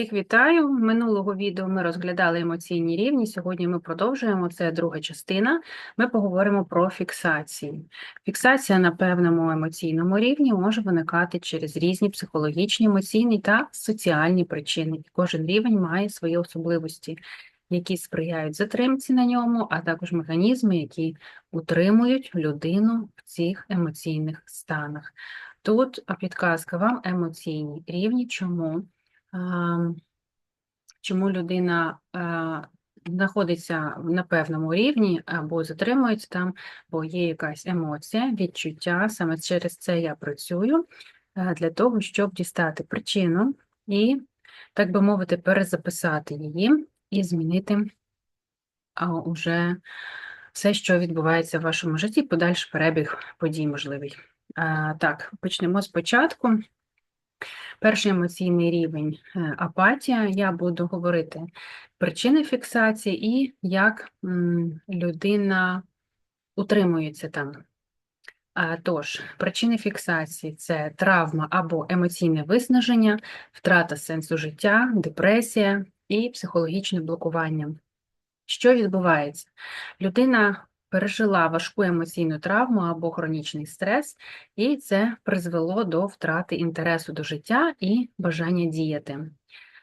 Всіх вітаю. Минулого відео ми розглядали емоційні рівні. Сьогодні ми продовжуємо. Це друга частина. Ми поговоримо про фіксації. Фіксація на певному емоційному рівні може виникати через різні психологічні, емоційні та соціальні причини. І кожен рівень має свої особливості, які сприяють затримці на ньому, а також механізми, які утримують людину в цих емоційних станах. Тут підказка вам емоційні рівні. Чому? Чому людина е, знаходиться на певному рівні або затримується там, бо є якась емоція, відчуття. Саме через це я працюю е, для того, щоб дістати причину і, так би мовити, перезаписати її і змінити уже все, що відбувається в вашому житті, подальший перебіг подій можливий. Е, Так, почнемо спочатку. Перший емоційний рівень е, апатія. Я буду говорити причини фіксації і як людина утримується там. Тож, причини фіксації це травма або емоційне виснаження, втрата сенсу життя, депресія і психологічне блокування. Що відбувається? Людина пережила важку емоційну травму або хронічний стрес, і це призвело до втрати інтересу до життя і бажання діяти.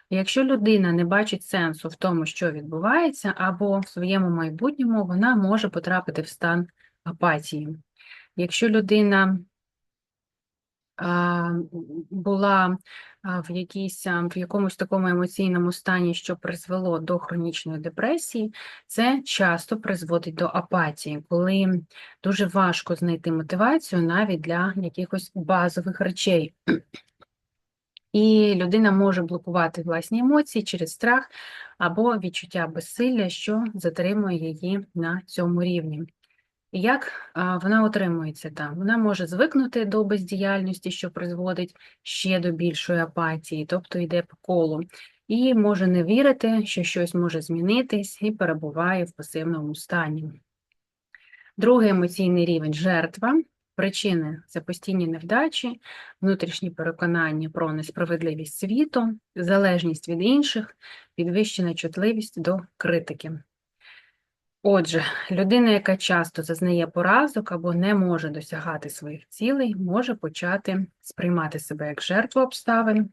Якщо людина не бачить сенсу в тому, що відбувається, або в своєму майбутньому, вона може потрапити в стан апатії. Якщо людина була в якійсь, в якомусь такому емоційному стані, що призвело до хронічної депресії, це часто призводить до апатії, коли дуже важко знайти мотивацію навіть для якихось базових речей. І людина може блокувати власні емоції через страх або відчуття безсилля, що затримує її на цьому рівні. Як вона отримується там? Вона може звикнути до бездіяльності, що призводить ще до більшої апатії, тобто йде по колу, і може не вірити, що щось може змінитись, і перебуває в пасивному стані. Другий емоційний рівень жертва. Причини це постійні невдачі, внутрішні переконання про несправедливість світу, залежність від інших, підвищена чутливість до критики. Отже, людина, яка часто зазнає поразок або не може досягати своїх цілей, може почати сприймати себе як жертву обставин.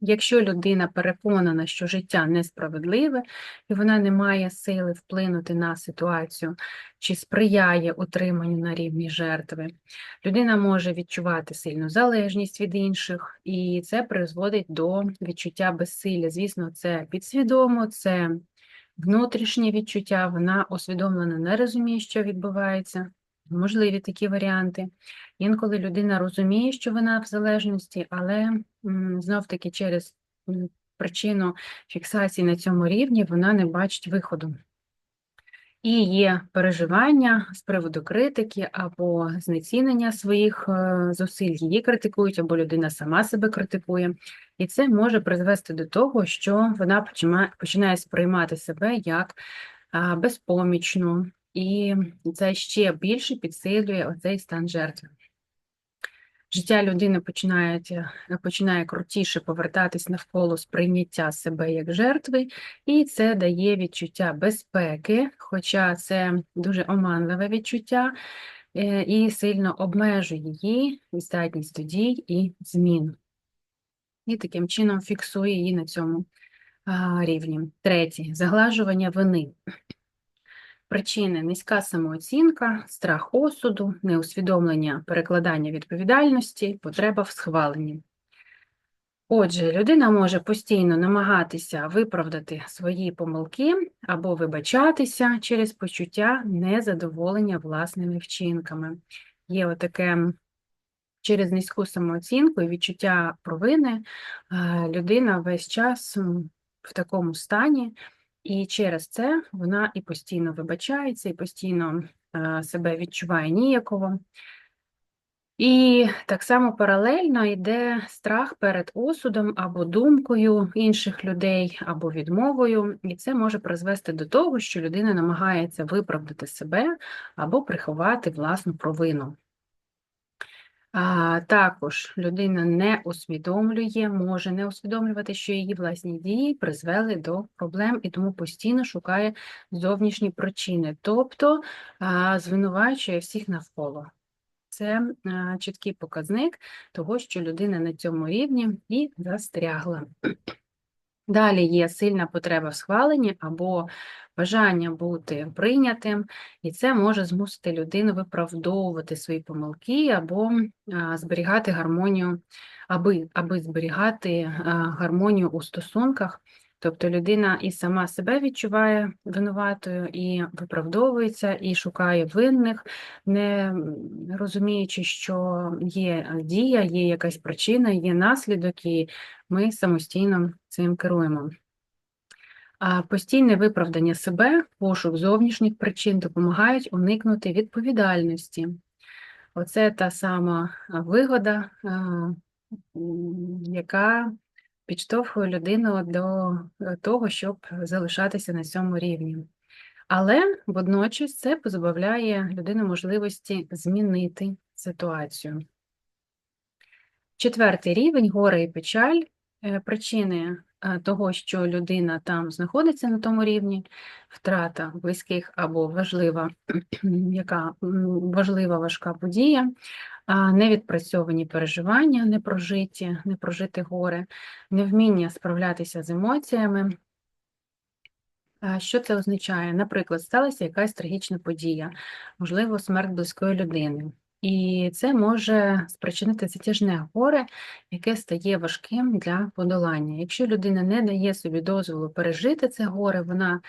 Якщо людина переконана, що життя несправедливе і вона не має сили вплинути на ситуацію чи сприяє утриманню на рівні жертви, людина може відчувати сильну залежність від інших, і це призводить до відчуття безсилля. Звісно, це підсвідомо, це внутрішнє відчуття, вона усвідомлено не розуміє, що відбувається. Можливі такі варіанти. Інколи людина розуміє, що вона в залежності, але знов-таки через причину фіксації на цьому рівні вона не бачить виходу. І є переживання з приводу критики або знецінення своїх е, зусиль, її критикують, або людина сама себе критикує. І це може призвести до того, що вона починає сприймати себе як безпомічну, і це ще більше підсилює оцей стан жертви життя людини починає, починає крутіше повертатись навколо сприйняття себе як жертви, і це дає відчуття безпеки, хоча це дуже оманливе відчуття, е, і сильно обмежує її здатність до дій і змін. І таким чином фіксує її на цьому рівні. Третє заглажування вини. Причини низька самооцінка, страх осуду, неусвідомлення перекладання відповідальності, потреба в схваленні. Отже, людина може постійно намагатися виправдати свої помилки або вибачатися через почуття незадоволення власними вчинками. Є отаке через низьку самооцінку і відчуття провини людина весь час в такому стані. І через це вона і постійно вибачається, і постійно е, себе відчуває ніяково. І так само паралельно йде страх перед осудом або думкою інших людей, або відмовою, і це може призвести до того, що людина намагається виправдати себе або приховати власну провину. А, також людина не усвідомлює, може не усвідомлювати, що її власні дії призвели до проблем і тому постійно шукає зовнішні причини, тобто а, звинувачує всіх навколо. Це а, чіткий показник того, що людина на цьому рівні і застрягла. Далі є сильна потреба в схваленні або бажання бути прийнятим, і це може змусити людину виправдовувати свої помилки або зберігати гармонію, аби, аби зберігати гармонію у стосунках. Тобто людина і сама себе відчуває винуватою, і виправдовується, і шукає винних, не розуміючи, що є дія, є якась причина, є наслідок, і ми самостійно цим керуємо. Постійне виправдання себе, пошук зовнішніх причин допомагають уникнути відповідальності. Оце та сама вигода, яка підштовхує людину до того, щоб залишатися на цьому рівні. Але водночас це позбавляє людину можливості змінити ситуацію. Четвертий рівень горе і печаль. Е, Причини е, того, що людина там знаходиться на тому рівні, втрата близьких або важлива, яка важлива важка подія, невідпрацьовані переживання, непрожиті, непрожите горе, невміння справлятися з емоціями. Що це означає? Наприклад, сталася якась трагічна подія, можливо, смерть близької людини. І це може спричинити затяжне горе, яке стає важким для подолання. Якщо людина не дає собі дозволу пережити це горе, вона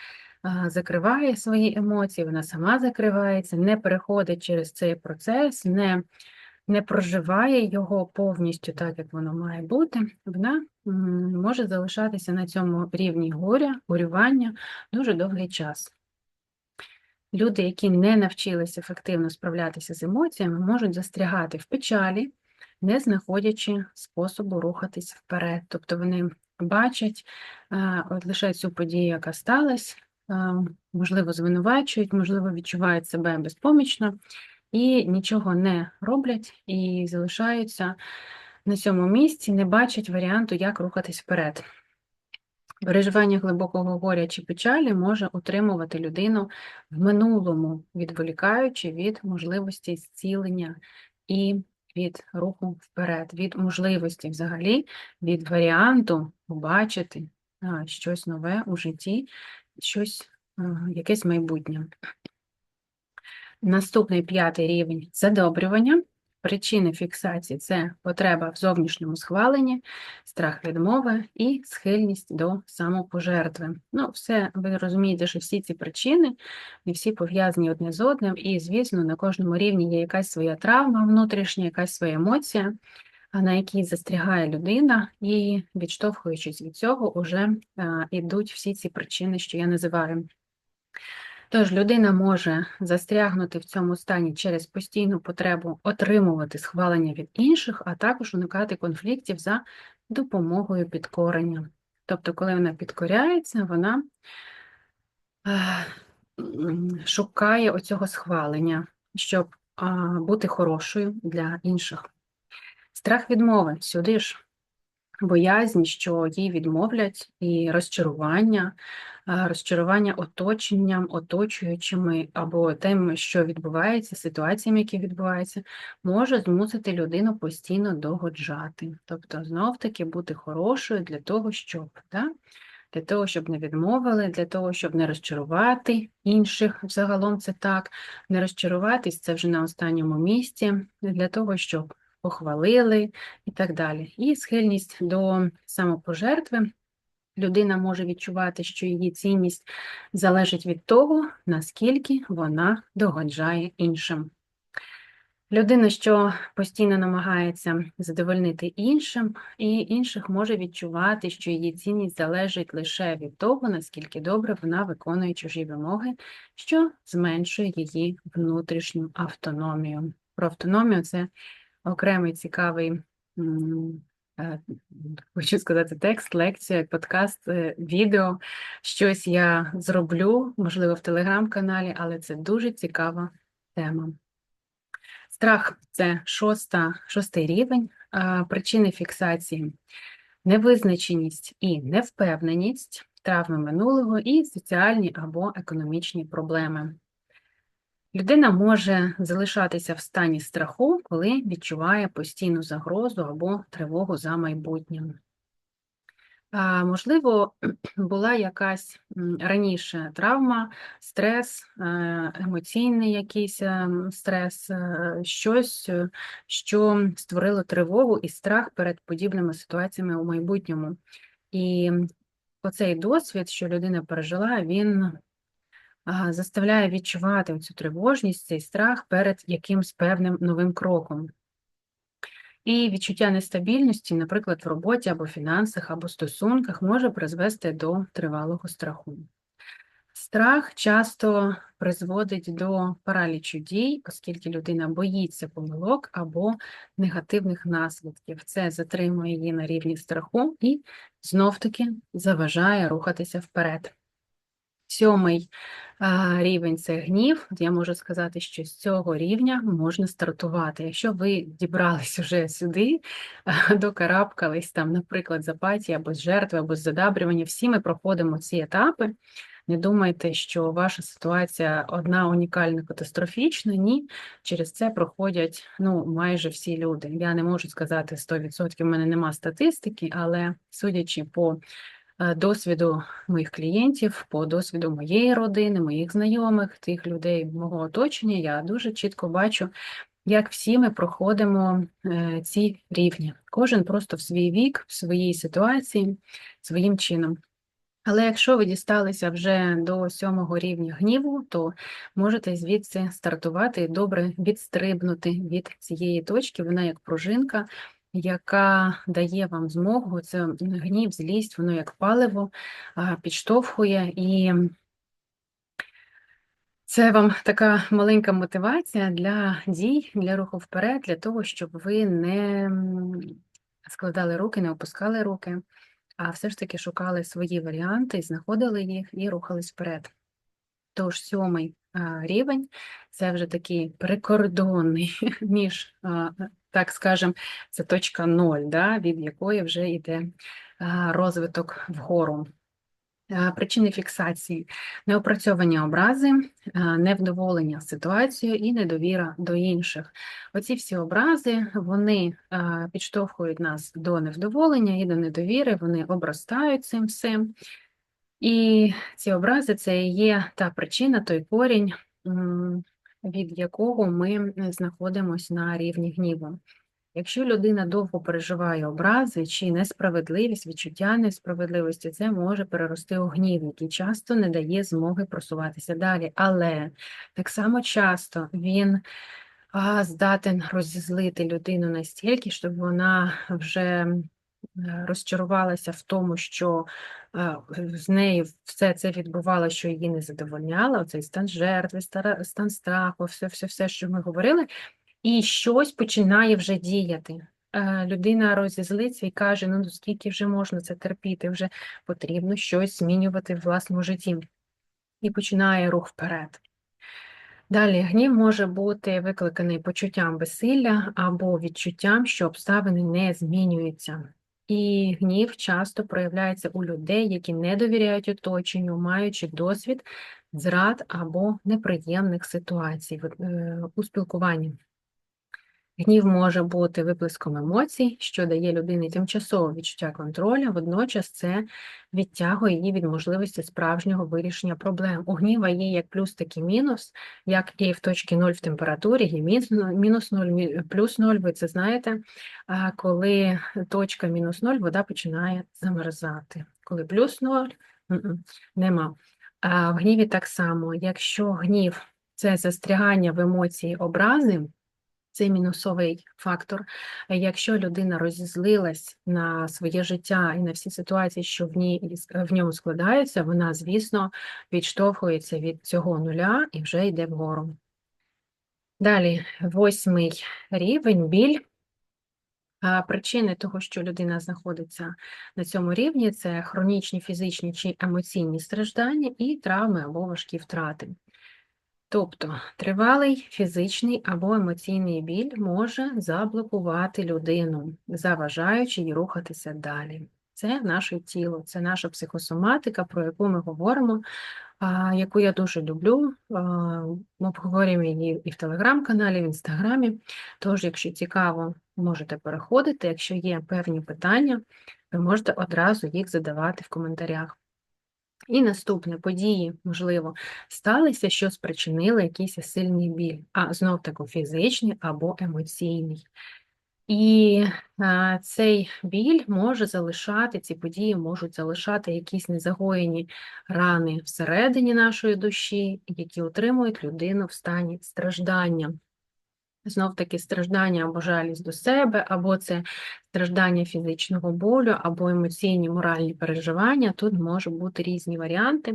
закриває свої емоції, вона сама закривається, не переходить через цей процес, не, не проживає його повністю так, як воно має бути, вона може залишатися на цьому рівні горя, горювання дуже довгий час. Люди, які не навчилися ефективно справлятися з емоціями, можуть застрягати в печалі, не знаходячи способу рухатись вперед. Тобто вони бачать а, от лише цю подію, яка сталася, можливо, звинувачують, можливо, відчувають себе безпомічно і нічого не роблять і залишаються на цьому місці, не бачать варіанту, як рухатись вперед. Переживання глибокого горя чи печалі може утримувати людину в минулому, відволікаючи від можливості зцілення і від руху вперед, від можливості взагалі, від варіанту побачити щось нове у житті, щось, якесь майбутнє. Наступний п'ятий рівень задобрювання. Причини фіксації це потреба в зовнішньому схваленні, страх відмови і схильність до самопожертви. Ну, все, ви розумієте, що всі ці причини, не всі пов'язані одне з одним, і, звісно, на кожному рівні є якась своя травма внутрішня, якась своя емоція, на якій застрягає людина, і, відштовхуючись від цього, вже йдуть всі ці причини, що я називаю. Тож людина може застрягнути в цьому стані через постійну потребу отримувати схвалення від інших, а також уникати конфліктів за допомогою підкорення. Тобто, коли вона підкоряється, вона шукає оцього схвалення, щоб бути хорошою для інших. Страх відмови сюди ж боязнь, що їй відмовлять, і розчарування, розчарування оточенням, оточуючими або тим, що відбувається, ситуаціями, які відбуваються, може змусити людину постійно догоджати. Тобто, знов-таки бути хорошою для того, щоб. Да? Для того, щоб не відмовили, для того, щоб не розчарувати інших, взагалом це так, не розчаруватись, це вже на останньому місці, для того, щоб похвалили і так далі. І схильність до самопожертви. Людина може відчувати, що її цінність залежить від того, наскільки вона догоджає іншим. Людина, що постійно намагається задовольнити іншим, і інших може відчувати, що її цінність залежить лише від того, наскільки добре вона виконує чужі вимоги, що зменшує її внутрішню автономію. Про автономію це окремий цікавий, е, хочу сказати, текст, лекція, подкаст, е, відео. Щось я зроблю, можливо, в телеграм-каналі, але це дуже цікава тема. Страх це шоста, шостий рівень. Причини фіксації невизначеність і невпевненість, травми минулого і соціальні або економічні проблеми. Людина може залишатися в стані страху, коли відчуває постійну загрозу або тривогу за майбутнім. Можливо, була якась раніше травма, стрес, е, емоційний якийсь е, стрес, е, щось, що створило тривогу і страх перед подібними ситуаціями у майбутньому. І оцей досвід, що людина пережила, він заставляє відчувати цю тривожність, цей страх перед якимсь певним новим кроком. І відчуття нестабільності, наприклад, в роботі або фінансах, або стосунках, може призвести до тривалого страху. Страх часто призводить до паралічу дій, оскільки людина боїться помилок або негативних наслідків. Це затримує її на рівні страху і знов-таки заважає рухатися вперед. Сьомий рівень це гнів. Я можу сказати, що з цього рівня можна стартувати. Якщо ви дібрались уже сюди, докарабкались там, наприклад, з апатії або з жертви, або з задабрювання, всі ми проходимо ці етапи. Не думайте, що ваша ситуація одна унікальна, катастрофічна. Ні, через це проходять ну, майже всі люди. Я не можу сказати 100%, в мене нема статистики, але судячи по досвіду моїх клієнтів, по досвіду моєї родини, моїх знайомих, тих людей мого оточення, я дуже чітко бачу, як всі ми проходимо е, ці рівні. Кожен просто в свій вік, в своїй ситуації, своїм чином. Але якщо ви дісталися вже до сьомого рівня гніву, то можете звідси стартувати і добре відстрибнути від цієї точки. Вона як пружинка, яка дає вам змогу, це гнів, злість, воно як паливо підштовхує і. Це вам така маленька мотивація для дій, для руху вперед, для того, щоб ви не складали руки, не опускали руки, а все ж таки шукали свої варіанти, знаходили їх і рухались вперед. Тож сьомий рівень це вже такий прикордонний між, так скажем, це точка ноль, да, від якої вже йде розвиток вгору. Причини фіксації неопрацьовані образи, невдоволення ситуацією і недовіра до інших. Оці всі образи вони підштовхують нас до невдоволення і до недовіри, вони обростають цим всім. І ці образи це є та причина, той корінь, від якого ми знаходимося на рівні гніву. Якщо людина довго переживає образи чи несправедливість, відчуття несправедливості, це може перерости у гнів, який часто не дає змоги просуватися далі. Але так само часто він здатен розізлити людину настільки, щоб вона вже розчарувалася в тому, що е, з нею все це відбувалося, що її не задовольняло, оцей стан жертви, стан страху, все, все, все, що ми говорили, і щось починає вже діяти. Е, Людина розізлиться і каже: ну скільки вже можна це терпіти, вже потрібно щось змінювати в власному житті. І починає рух вперед. Далі гнів може бути викликаний почуттям безсилля або відчуттям, що обставини не змінюються. І гнів часто проявляється у людей, які не довіряють оточенню, маючи досвід зрад або неприємних ситуацій е, у спілкуванні. Гнів може бути виплеском емоцій, що дає людині тимчасове відчуття контролю, водночас це відтягує її від можливості справжнього вирішення проблем. У гніва є як плюс, так і мінус, як і в точці 0 в температурі, є мінус 0, плюс 0, ви це знаєте. Коли точка мінус 0, вода починає замерзати. Коли плюс 0, нема. В гніві так само, якщо гнів це застрягання в емоції образи, це мінусовий фактор. Якщо людина розізлилась на своє життя і на всі ситуації, що в ній в ньому складаються, вона, звісно, відштовхується від цього нуля і вже йде вгору. Далі, восьмий рівень біль. Причини того, що людина знаходиться на цьому рівні, це хронічні фізичні чи емоційні страждання і травми або важкі втрати. Тобто тривалий фізичний або емоційний біль може заблокувати людину, заважаючи їй рухатися далі. Це наше тіло, це наша психосоматика, про яку ми говоримо, яку я дуже люблю. Ми обговорюємо її і в телеграм-каналі, і в інстаграмі. Тож, якщо цікаво, можете переходити. Якщо є певні питання, ви можете одразу їх задавати в коментарях. І наступне події, можливо, сталися, що спричинили якийсь сильний біль, а знов таки фізичний або емоційний. І а, цей біль може залишати, ці події можуть залишати якісь незагоєні рани всередині нашої душі, які утримують людину в стані страждання. Знов таки страждання або жалість до себе, або це страждання фізичного болю, або емоційні моральні переживання. Тут можуть бути різні варіанти,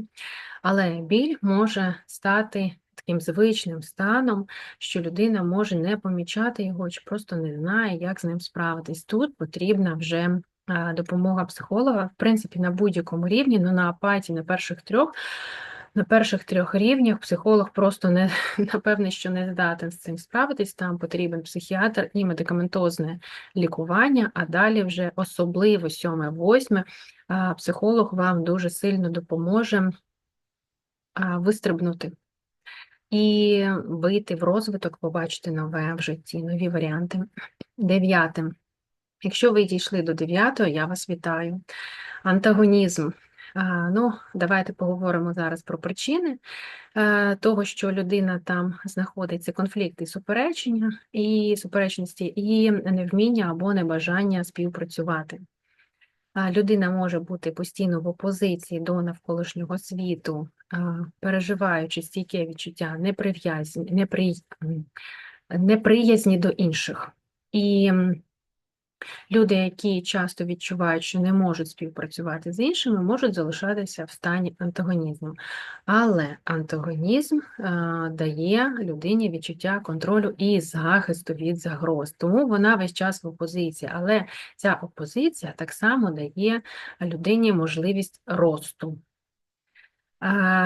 але біль може стати таким звичним станом, що людина може не помічати його, чи просто не знає, як з ним справитись. Тут потрібна вже допомога психолога, в принципі, на будь-якому рівні, але на апаті на перших трьох. На перших трьох рівнях психолог просто не напевне, що не здатен з цим справитись. Там потрібен психіатр і медикаментозне лікування, а далі вже особливо сьоме, восьме, психолог вам дуже сильно допоможе вистрибнути і вийти в розвиток, побачити нове в житті, нові варіанти. Дев'яте. Якщо ви дійшли до дев'ятого, я вас вітаю. Антагонізм. Ну, Давайте поговоримо зараз про причини того, що людина там знаходиться, конфлікти, суперечення, і суперечності, і невміння або небажання співпрацювати. Людина може бути постійно в опозиції до навколишнього світу, переживаючи стійке відчуття неприязні, неприязні до інших. І Люди, які часто відчувають, що не можуть співпрацювати з іншими, можуть залишатися в стані антагонізму. Але антагонізм е, дає людині відчуття контролю і захисту від загроз. Тому вона весь час в опозиції. Але ця опозиція так само дає людині можливість росту.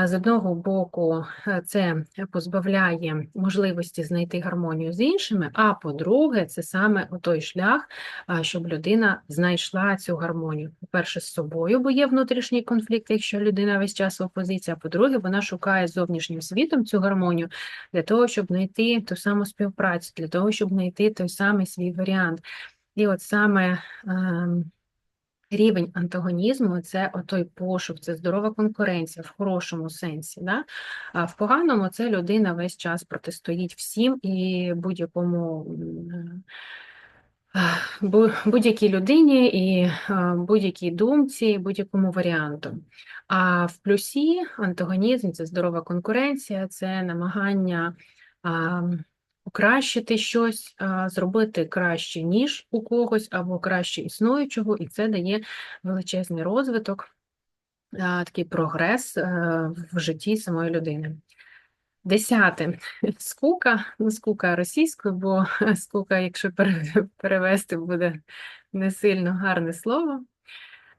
З одного боку, е, це позбавляє можливості знайти гармонію з іншими, а по-друге, це саме той шлях, щоб людина знайшла цю гармонію. По-перше, з собою, бо є внутрішній конфлікт, якщо людина весь час в опозиції, а по-друге, вона шукає зовнішнім світом цю гармонію для того, щоб знайти ту саму співпрацю, для того, щоб знайти той самий свій варіант. І от саме. Рівень антагонізму це отой пошук, це здорова конкуренція в хорошому сенсі. Да? А в поганому це людина весь час протистоїть всім і будь-якому будь-якій людині і будь-якій думці, будь-якому варіанту. А в плюсі антагонізм це здорова конкуренція, це намагання покращити щось, зробити краще, ніж у когось, або краще існуючого, і це дає величезний розвиток, такий прогрес е, в житті самої людини. Десяте скука, ну скука російською, бо скука, якщо перевести, буде не сильно гарне слово.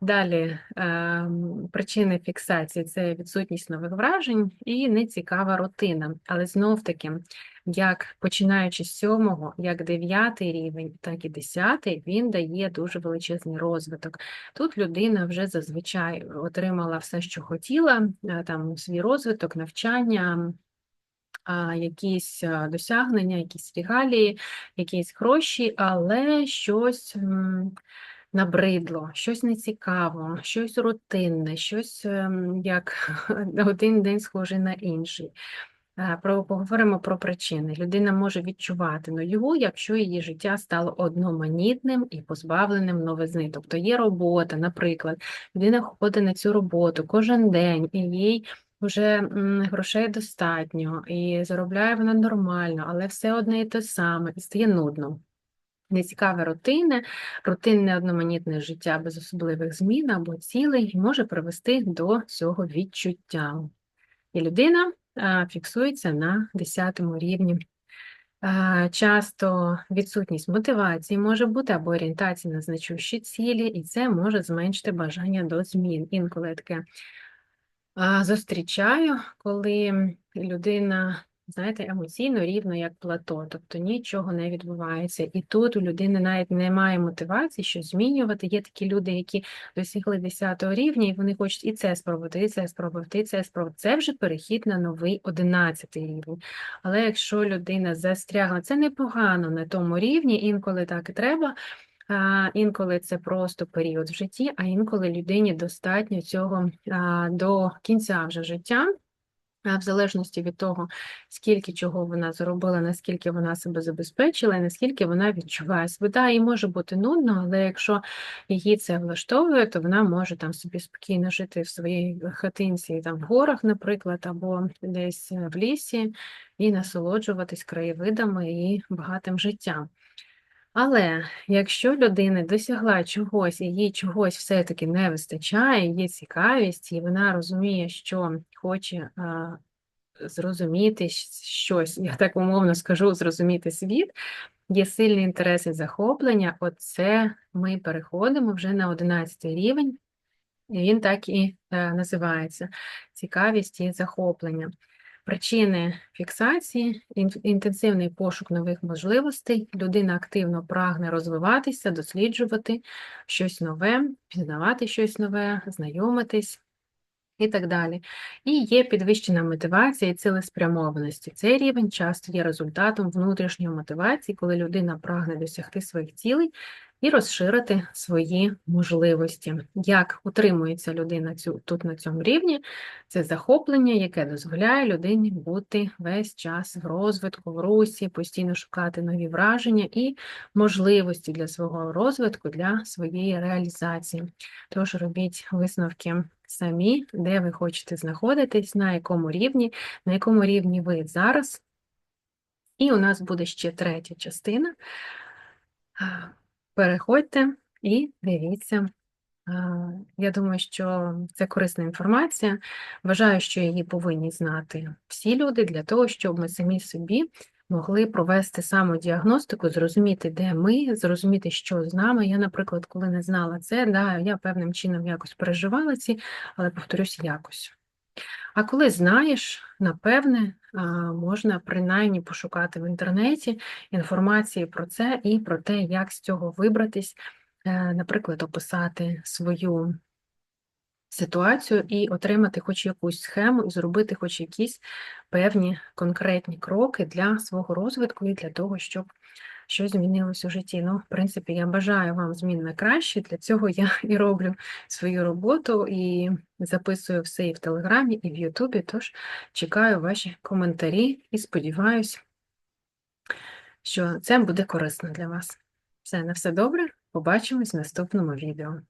Далі ем, причини фіксації це відсутність нових вражень і нецікава рутина. Але знов-таки, як починаючи з сьомого, як дев'ятий рівень, так і десятий, він дає дуже величезний розвиток. Тут людина вже зазвичай отримала все, що хотіла, е, там свій розвиток, навчання. Якісь е, досягнення, якісь регалії, якісь гроші, але щось набридло, щось нецікаво, щось рутинне, щось ем, як один день схожий на інший. Е, про, Поговоримо про причини. Людина може відчувати нову, якщо її життя стало одноманітним і позбавленим новизни. Тобто є робота, наприклад, людина ходить на цю роботу кожен день, і їй вже грошей достатньо, і заробляє вона нормально, але все одне і те саме, і стає нудно нецікаве рутинне, рутинне одноманітне життя без особливих змін або цілей може привести до цього відчуття. І людина фіксується на 10 рівні. Часто відсутність мотивації може бути або орієнтація на значущі цілі, і це може зменшити бажання до змін. Інколи таке зустрічаю, коли людина знаєте, емоційно рівно як плато, тобто нічого не відбувається. І тут у людини навіть немає мотивації щось змінювати. Є такі люди, які досягли 10 рівня, і вони хочуть і це спробувати, і це спробувати, і це спробувати. Це вже перехід на новий 11 рівень. Але якщо людина застрягла, це непогано на тому рівні, інколи так і треба. А, Інколи це просто період в житті, а інколи людині достатньо цього до кінця вже життя. В залежності від того, скільки чого вона заробила, наскільки вона себе забезпечила, і наскільки вона відчуває себе. Да, їй може бути нудно, але якщо її це влаштовує, то вона може там собі спокійно жити в своїй хатинці, там в горах, наприклад, або десь в лісі, і насолоджуватись краєвидами і багатим життям. Але якщо людина досягла чогось, і їй чогось все-таки не вистачає, є цікавість, і вона розуміє, що хоче а, зрозуміти щось, я так умовно скажу, зрозуміти світ, є сильний інтерес і захоплення, оце ми переходимо вже на 11 рівень, і він так і е, називається цікавість і захоплення. Причини фіксації, інтенсивний пошук нових можливостей, людина активно прагне розвиватися, досліджувати щось нове, пізнавати щось нове, знайомитись і так далі. І є підвищена мотивація і цілеспрямованості. Цей рівень часто є результатом внутрішньої мотивації, коли людина прагне досягти своїх цілей і розширити свої можливості. Як утримується людина цю, тут на цьому рівні, це захоплення, яке дозволяє людині бути весь час в розвитку, в русі, постійно шукати нові враження і можливості для свого розвитку, для своєї реалізації. Тож робіть висновки самі, де ви хочете знаходитись, на якому рівні, на якому рівні ви зараз. І у нас буде ще третя частина. Переходьте і дивіться. Я думаю, що це корисна інформація. Вважаю, що її повинні знати всі люди для того, щоб ми самі собі могли провести самодіагностику, зрозуміти, де ми, зрозуміти, що з нами. Я, наприклад, коли не знала це, да, я певним чином якось переживала ці, але повторюсь, якось. А коли знаєш, напевне, можна принаймні пошукати в інтернеті інформації про це і про те, як з цього вибратись, Е, наприклад, описати свою ситуацію і отримати хоч якусь схему, і зробити хоч якісь певні конкретні кроки для свого розвитку і для того, щоб щось змінилось у житті. Ну, в принципі, я бажаю вам змін на краще. Для цього я і роблю свою роботу і записую все і в Телеграмі, і в Ютубі. Тож чекаю ваші коментарі і сподіваюся, що це буде корисно для вас. Все, на все добре. Побачимось в наступному відео.